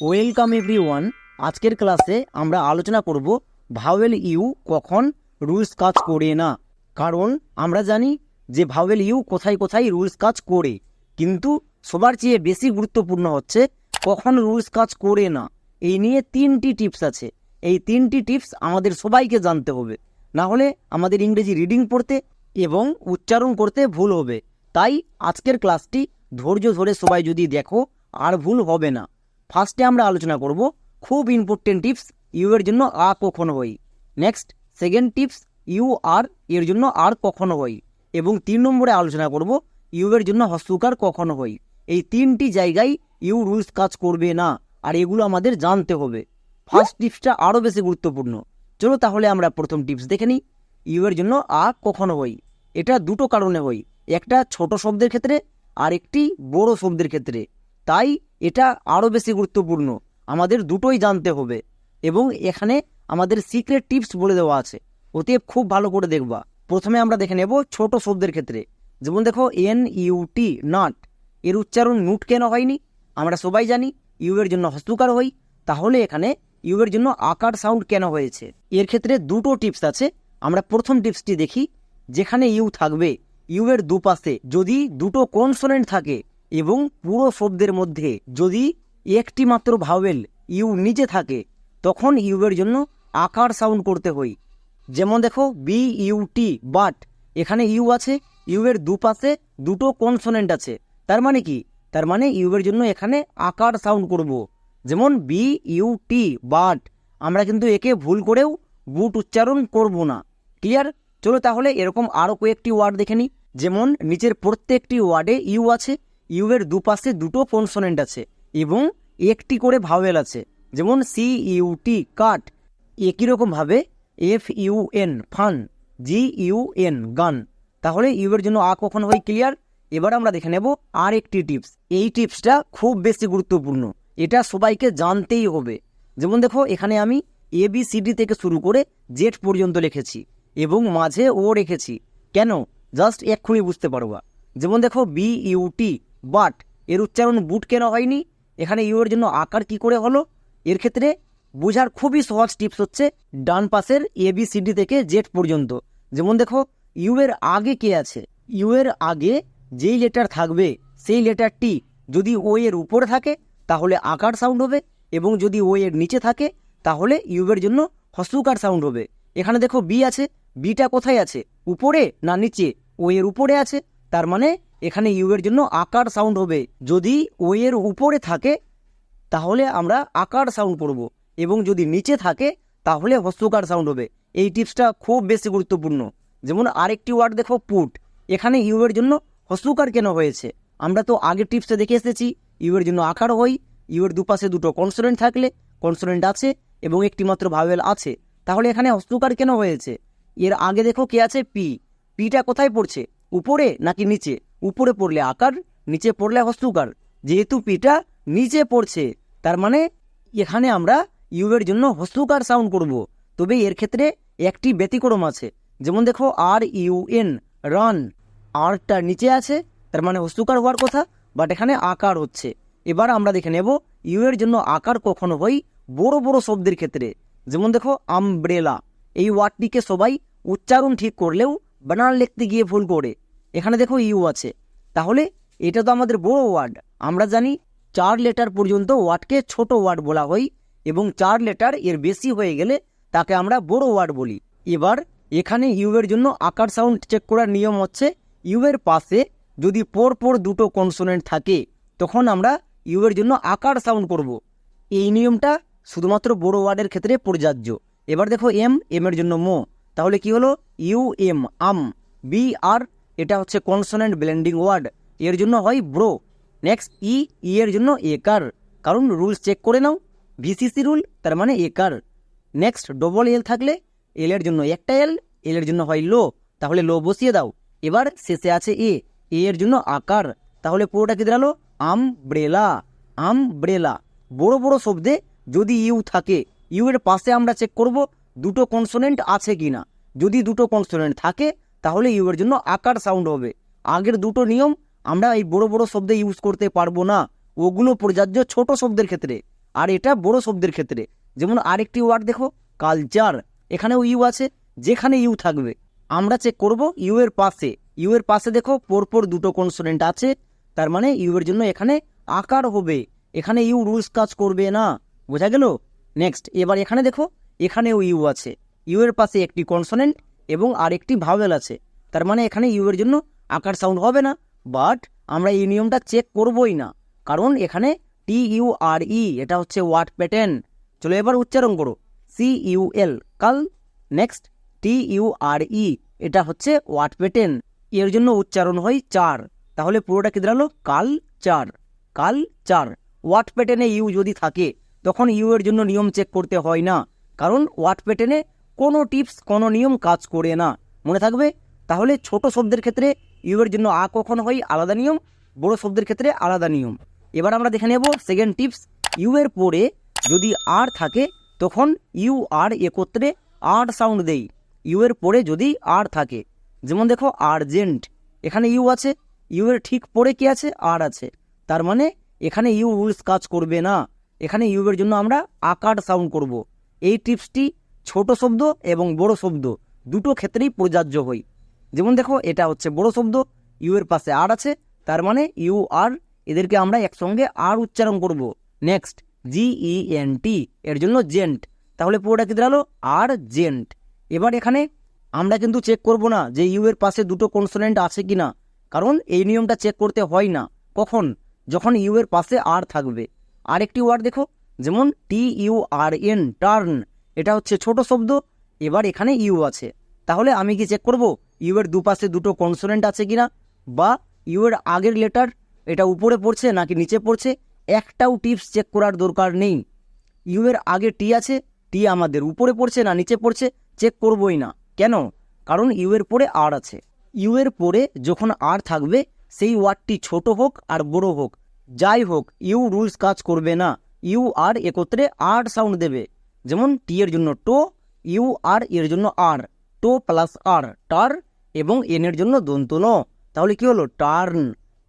Welcome every one আজকের ক্লাসে আমরা আলোচনা করব, ভাওয়েল ইউ কখন রুলস কাজ করে না? কারণ আমরা জানি যে ভাওয়েল ইউ কোথায় কোথায় রুলস কাজ করে, কিন্তু সবার চেয়ে বেশি গুরুত্বপূর্ণ হচ্ছে কখন রুলস কাজ করে না। এই নিয়ে তিনটি টিপস আছে। এই তিনটি টিপস আমাদের সবাইকে জানতে হবে। না হলে আমাদের ইংরেজি রিডিং পড়তে এবং উচ্চারণ করতে ভুল হবে। তাই আজকের ক্লাসটি ধৈর্য ধরে সবাই যদি দেখো, আর ভুল হবে না। ফার্স্টে আমরা আলোচনা করব খুব ইম্পর্টেন্ট টিপস ইউ এর জন্য আ কখনো হই next second tips U R এর জন্য আর কখনো হই এবং তিন নম্বরে আলোচনা করব ইউ এর জন্য হস্তুকার কখনো হই এই তিনটি জায়গায় ইউ রুলস কাজ করবে না, আর এগুলো আমাদের জানতে হবে। ফার্স্ট টিপসটা আরও বেশি গুরুত্বপূর্ণ। চলো তাহলে আমরা প্রথম টিপস দেখে নিই। ইউ এর জন্য আ কখনো হই এটা দুটো কারণে হই একটা ছোট শব্দের ক্ষেত্রে আর একটি বড় শব্দের ক্ষেত্রে। তাই এটা আরও বেশি গুরুত্বপূর্ণ। আমাদের দুটোই জানতে হবে এবং এখানে আমাদের সিক্রেট টিপস বলে দেওয়া আছে। অতএব খুব ভালো করে দেখবা। প্রথমে আমরা দেখে নেব ছোট শব্দের ক্ষেত্রে। যেমন দেখো এন ইউটি নাট এর উচ্চারণ নুট কেন হয়নি? আমরা সবাই জানি ইউ এর জন্য হস্তুকার হই। তাহলে এখানে ইউ এর জন্য আকার সাউন্ড কেন হয়েছে? এর ক্ষেত্রে দুটো টিপস আছে। আমরা প্রথম টিপসটি দেখি, যেখানে ইউ থাকবে। ইউ এর দুপাশে যদি দুটো কনসোনেন্ট থাকে এবং পুরো শব্দের মধ্যে যদি একটি মাত্র ভাওয়েল ইউ নিচে থাকে, তখন ইউ এর জন্য আকার সাউন্ড করতে হই যেমন দেখো বি ইউটি বাট এখানে ইউ আছে ইউ এর দুপাশে দুটো কনসোনেন্ট আছে। তার মানে কি? তার মানে ইউ এর জন্য এখানে আকার সাউন্ড করব। যেমন বি ইউটি বাট আমরা কিন্তু একে ভুল করেও বুট উচ্চারণ করব না। ক্লিয়ার চলো তাহলে এরকম আরও কয়েকটি ওয়ার্ড দেখে নিই যেমন, নিচের প্রত্যেকটি ওয়ার্ডে ইউ আছে ইউ এর দুপাশে দুটো কনসোনেন্ট আছে এবং একটি করে ভাওয়েল আছে। যেমন সি ইউটি কাট, একই রকমভাবে F U N fun G U N gun. তাহলে ইউ এর জন্য আ কখন হয় ক্লিয়ার? এবার আমরা দেখে নেব আর একটি টিপস। এই টিপসটা খুব বেশি গুরুত্বপূর্ণ। এটা সবাইকে জানতেই হবে। যেমন দেখো, এখানে আমি এ বি সি ডি থেকে শুরু করে জেড পর্যন্ত লিখেছি এবং মাঝে ও রেখেছি। কেন? জাস্ট এক্ষুনি বুঝতে পারবা। যেমন দেখো বি ইউটি বাট এর উচ্চারণ বুট কেন হয়নি? এখানে ইউ এর জন্য আকার কি করে হলো? এর ক্ষেত্রে বোঝার খুবই সহজ টিপস হচ্ছে ডান পাশের এ বি সি ডি থেকে জেড পর্যন্ত। যেমন দেখো, ইউ এর আগে কে আছে? ইউ এর আগে যেই লেটার থাকবে, সেই লেটারটি যদি ও এর উপরে থাকে, তাহলে আকার সাউন্ড হবে এবং যদি ও এর নিচে থাকে, তাহলে ইউ এর জন্য হস্তুকার সাউন্ড হবে। এখানে দেখো বি আছে বিটা কোথায় আছে? উপরে না নিচে? ও এর উপরে আছে। তার মানে এখানে ইউ এর জন্য আকার সাউন্ড হবে। যদি ও এর উপরে থাকে, তাহলে আমরা আকার সাউন্ড করব এবং যদি নিচে থাকে, তাহলে হস্তকার সাউন্ড হবে। এই টিপসটা খুব বেশি গুরুত্বপূর্ণ। যেমন আরেকটি ওয়ার্ড দেখো পুট এখানে ইউ এর জন্য হস্তকার কেন হয়েছে? আমরা তো আগের টিপসে দেখে এসেছি ইউ এর জন্য আকার হই ইউ এর দুপাশে দুটো কনসোনেন্ট থাকলে কনসোনেন্ট আছে এবং একটি মাত্র ভাওয়েল আছে। তাহলে এখানে হস্তকার কেন হয়েছে? এর আগে দেখো কে আছে? পি পিটা কোথায় পড়ছে? উপরে নাকি নিচে? উপরে পড়লে আকার, নিচে পড়লে হস্তুকার যেহেতু পিটা নিচে পড়ছে, তার মানে এখানে আমরা ইউ এর জন্য হস্তুকার সাউন্ড করব। তবে এর ক্ষেত্রে একটি ব্যতিক্রম আছে। যেমন দেখো, আর ইউ এন, রান, আরটা নিচে আছে, তার মানে হস্তুকার হওয়ার কথা বাট এখানে আকার হচ্ছে। এবার আমরা দেখে নেব, ইউ এর জন্য আকার কখনো হয় বড় বড় শব্দের ক্ষেত্রে। যেমন দেখো আমব্রেলা এই ওয়ার্ডটিকে সবাই উচ্চারণ ঠিক করলেও বানান লিখতে গিয়ে ভুল করে। এখানে দেখো ইউ আছে। তাহলে এটা তো আমাদের বড় ওয়ার্ড আমরা জানি চার লেটার পর্যন্ত ওয়ার্ডকে ছোট ওয়ার্ড বলা হয় এবং চার লেটার এর বেশি হয়ে গেলে তাকে আমরা বড় ওয়ার্ড বলি। এবার এখানে ইউ এর জন্য আকার সাউন্ড চেক করার নিয়ম হচ্ছে ইউ এর পাশে যদি পর পর দুটো কনসোনেন্ট থাকে, তখন আমরা ইউ এর জন্য আকার সাউন্ড করব। এই নিয়মটা শুধুমাত্র বড় ওয়ার্ডের ক্ষেত্রে প্রযোজ্য। এবার দেখো এম এম এর জন্য মো তাহলে কি হলো? ইউ এম আম বি আর এটা হচ্ছে কনসোনেন্ট ব্লেন্ডিং ওয়ার্ড এর জন্য হয় ব্রো নেক্সট ই ই এর জন্য একার। কারণ রুলস চেক করে নাও। ভিসিসি রুল তার মানে একার। নেক্সট ডবল এল থাকলে এল এর জন্য একটা এল এল এর জন্য হয় লো তাহলে লো বসিয়ে দাও। এবার শেষে আছে এ এ এর জন্য আকার। তাহলে পুরোটা কি দাঁড়াল? আম ব্রেলা আম ব্রেলা বড় বড় শব্দে যদি ইউ থাকে ইউ এর পাশে আমরা চেক করব। দুটো কনসোনেন্ট আছে কি না? যদি দুটো কনসোনেন্ট থাকে, তাহলে ইউ এর জন্য আকার সাউন্ড হবে। আগের দুটো নিয়ম আমরা এই বড় বড় শব্দে ইউজ করতে পারব না। ওগুলো প্রযোজ্য ছোট শব্দের ক্ষেত্রে, আর এটা বড় শব্দের ক্ষেত্রে। যেমন আরেকটি ওয়ার্ড দেখো কালচার এখানেও ইউ আছে, যেখানে ইউ থাকবে। আমরা চেক করব ইউ এর পাশে। ইউ এর পাশে দেখো, পরপর দুটো কনসোনেন্ট আছে, তার মানে ইউ এর জন্য এখানে আকার হবে। এখানে ইউ রুলস কাজ করবে না। বোঝা গেল? নেক্সট এবার এখানে দেখো এখানেও ইউ আছে। ইউ এর পাশে একটি কনসোনেন্ট এবং আরেকটি ভাওয়েল আছে। তার মানে এখানে ইউ এর জন্য আকার সাউন্ড হবে না। বাট আমরা এই নিয়মটা চেক করবই না। কারণ এখানে টি ইউ আর ই এটা হচ্ছে ওয়ার্ড প্যাটার্ন চলো এবার উচ্চারণ করো। সি ইউ এল কাল নেক্সট টি ইউ আর ই এটা হচ্ছে ওয়ার্ড প্যাটার্ন এর জন্য উচ্চারণ হয় চার। তাহলে পুরোটা কি দাঁড়াল কাল চার। কাল চার। ওয়ার্ড প্যাটার্নে ইউ যদি থাকে, তখন ইউ এর জন্য নিয়ম চেক করতে হয় না। কারণ ওয়ার্ড প্যাটার্নে কোনো টিপস, কোনো নিয়ম কাজ করে না। মনে থাকবে? তাহলে ছোট শব্দের ক্ষেত্রে ইউ এর জন্য আ কখন হয় আলাদা নিয়ম, বড় শব্দের ক্ষেত্রে আলাদা নিয়ম। এবার আমরা দেখে নেব সেকেন্ড টিপস ইউ এর পরে যদি আর থাকে, তখন ইউ আর একত্রে আর সাউন্ড দেই। ইউ এর পরে যদি আর থাকে, যেমন দেখো আর্জেন্ট এখানে ইউ আছে, ইউ এর ঠিক পরে কি আছে? আর আছে। তার মানে এখানে ইউ রুলস কাজ করবে না। এখানে ইউ এর জন্য আমরা আকার সাউন্ড করব। এই টিপসটি ছোট শব্দ এবং বড় শব্দ দুটো ক্ষেত্রেই প্রযোজ্য হয়। যেমন দেখো, এটা হচ্ছে বড় শব্দ, ইউ এর পাশে আর আছে, তার মানে ইউ আর, এদেরকে আমরা একসঙ্গে আর উচ্চারণ করব। নেক্সট জি ই এন টি এর জন্য জেন্ট। তাহলে পুরোটা কি দাঁড়াল? আর, জেন্ট। এবার এখানে আমরা কিন্তু চেক করব না যে ইউ এর পাশে দুটো কনসোনেন্ট আছে কি না কারণ এই নিয়মটা চেক করতে হয় না। কখন? যখন ইউ এর পাশে আর থাকবে। আরেকটি ওয়ার্ড দেখো যেমন T U R N turn, এটা হচ্ছে ছোট শব্দ, এবার এখানে ইউ আছে। তাহলে আমি কি চেক করব? ইউ এর দুপাশে দুটো কনসোনেন্ট আছে কিনা? বা ইউ এর আগের লেটার এটা উপরে পড়ছে নাকি নিচে পড়ছে? একটাও টিপস চেক করার দরকার নেই। ইউ এর আগে টি আছে, টি আমাদের উপরে পড়ছে না নিচে পড়ছে চেক করবই না। কেন? কারণ ইউ এর পরে আর আছে। ইউ এর পরে যখন আর থাকবে, সেই ওয়ার্ডটি ছোট হোক আর বড় হোক। যাই হোক, ইউ রুলস কাজ করবে না। ইউ আর একত্রে আর সাউন্ড দেবে। যেমন টি এর জন্য টো, ইউ আর এর জন্য আর, টো প্লাস আর টার এবং এন এর জন্য দন্ত ন তাহলে কি হলো? টার্ন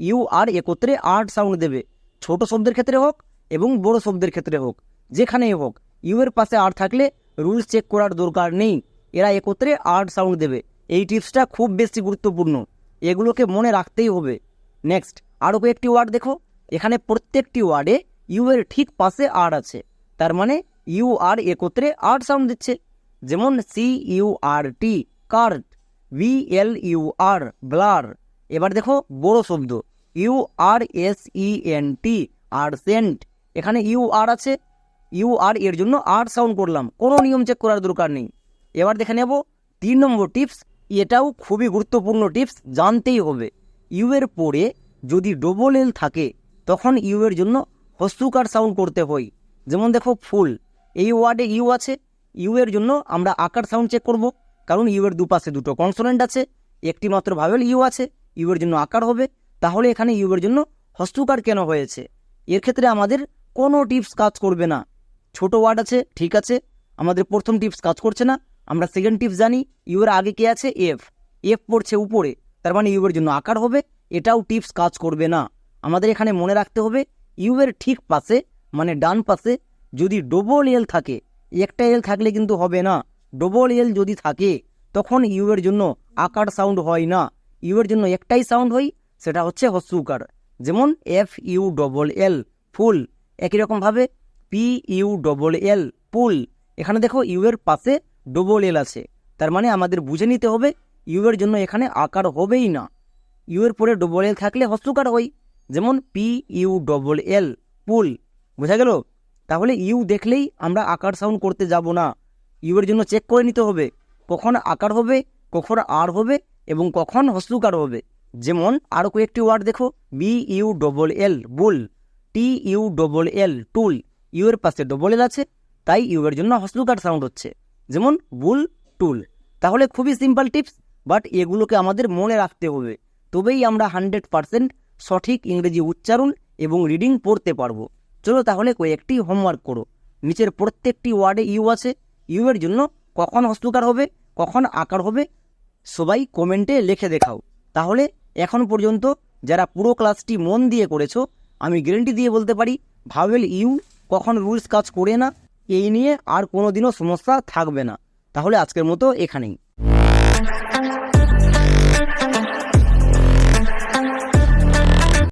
ইউ আর একত্রে আর সাউন্ড দেবে। ছোট শব্দের ক্ষেত্রে হোক এবং বড় শব্দের ক্ষেত্রে হোক, যেখানেই হোক। ইউ এর পাশে আর থাকলে রুলস চেক করার দরকার নেই। এরা একত্রে আর সাউন্ড দেবে। এই টিপসটা খুব বেশি গুরুত্বপূর্ণ। এগুলোকে মনে রাখতেই হবে। নেক্সট আরও কয়েকটি ওয়ার্ড দেখো। এখানে প্রত্যেকটি ওয়ার্ডে ইউ এর ঠিক পাশে আর আছে। তার মানে ইউ আর একত্রে আর সাউন্ড দিচ্ছে। যেমন, C U R T curt V L U R, blur. এবার দেখো, বড় শব্দ। U R S E N T, আর সেন্ট। এখানে ইউ আর আছে। ইউ আর এর জন্য আর সাউন্ড করলাম। কোনো নিয়ম চেক করার দরকার নেই। এবার দেখে নেব, তিন নম্বর টিপস এটাও খুবই গুরুত্বপূর্ণ টিপস জানতেই হবে। ইউ এর পরে যদি ডবল এল থাকে, তখন ইউ এর জন্য হস্তুকার সাউন্ড করতে হয় যেমন দেখো ফুল, এই ওয়ার্ডে ইউ আছে, ইউ এর জন্য আমরা আকার সাউন্ড চেক করব, কারণ ইউ এর দুপাশে দুটো কনসোনেন্ট আছে, একটি মাত্র ভাবেল ইউ আছে, ইউ এর জন্য আকার হবে, তাহলে এখানে ইউ এর জন্য হস্তুকার কেন হয়েছে? এর ক্ষেত্রে আমাদের কোনো টিপস কাজ করবে না। ছোট ওয়ার্ড আছে, ঠিক আছে, আমাদের প্রথম টিপস কাজ করছে না, আমরা সেকেন্ড টিপস জানি, ইউ এর আগে কে আছে? এফ এফ পড়ছে উপরে, তার মানে ইউ এর জন্য আকার হবে, এটাও টিপস কাজ করবে না। আমাদের এখানে মনে রাখতে হবে ইউ এর ঠিক পাশে মানে ডান পাশে, যদি ডবল এল থাকে, একটা এল থাকলে কিন্তু হবে না। ডবল এল যদি থাকে, তখন ইউ এর জন্য আকার সাউন্ড হয় না। ইউ এর জন্য একটাই সাউন্ড হয়, সেটা হচ্ছে হস্যুকার যেমন F U double L full. একই রকমভাবে P U double L pull. এখানে দেখো ইউ এর পাশে ডবল এল আছে। তার মানে আমাদের বুঝে নিতে হবে ইউ এর জন্য এখানে আকার হবেই না। ইউ এর পরে ডবল এল থাকলে হস্যকার হয়। যেমন P U double L pull বোঝা গেল? তাহলে ইউ দেখলেই আমরা আকার সাউন্ড করতে যাব না। ইউ এর জন্য চেক করে নিতে হবে। কখন আকার হবে, কখন আর হবে এবং কখন হস্যকার হবে। যেমন আরও কয়েকটি ওয়ার্ড দেখো। B U double L bull T U double L tool U এর পাশে ডবল এল আছে, তাই ইউ এর জন্য হস্যকার সাউন্ড হচ্ছে। যেমন বুল টুল তাহলে খুবই সিম্পল টিপস বাট এগুলোকে আমাদের মনে রাখতে হবে। তবেই আমরা হান্ড্রেড পারসেন্ট সঠিক ইংরেজি উচ্চারণ এবং রিডিং পড়তে পারব। চলো তাহলে কয়েকটি হোমওয়ার্ক করো। নিচের প্রত্যেকটি ওয়ার্ডে ইউ আছে। ইউ এর জন্য কখন হস্তকার হবে, কখন আকার হবে, সবাই কমেন্টে লিখে দেখাও। তাহলে এখন পর্যন্ত যারা পুরো ক্লাসটি মন দিয়ে করেছ, আমি গ্যারেন্টি দিয়ে বলতে পারি ভাওয়েল ইউ কখন রুলস কাজ করে না, এই নিয়ে আর কোনোদিনও সমস্যা থাকবে না। তাহলে আজকের মতো এখানেই।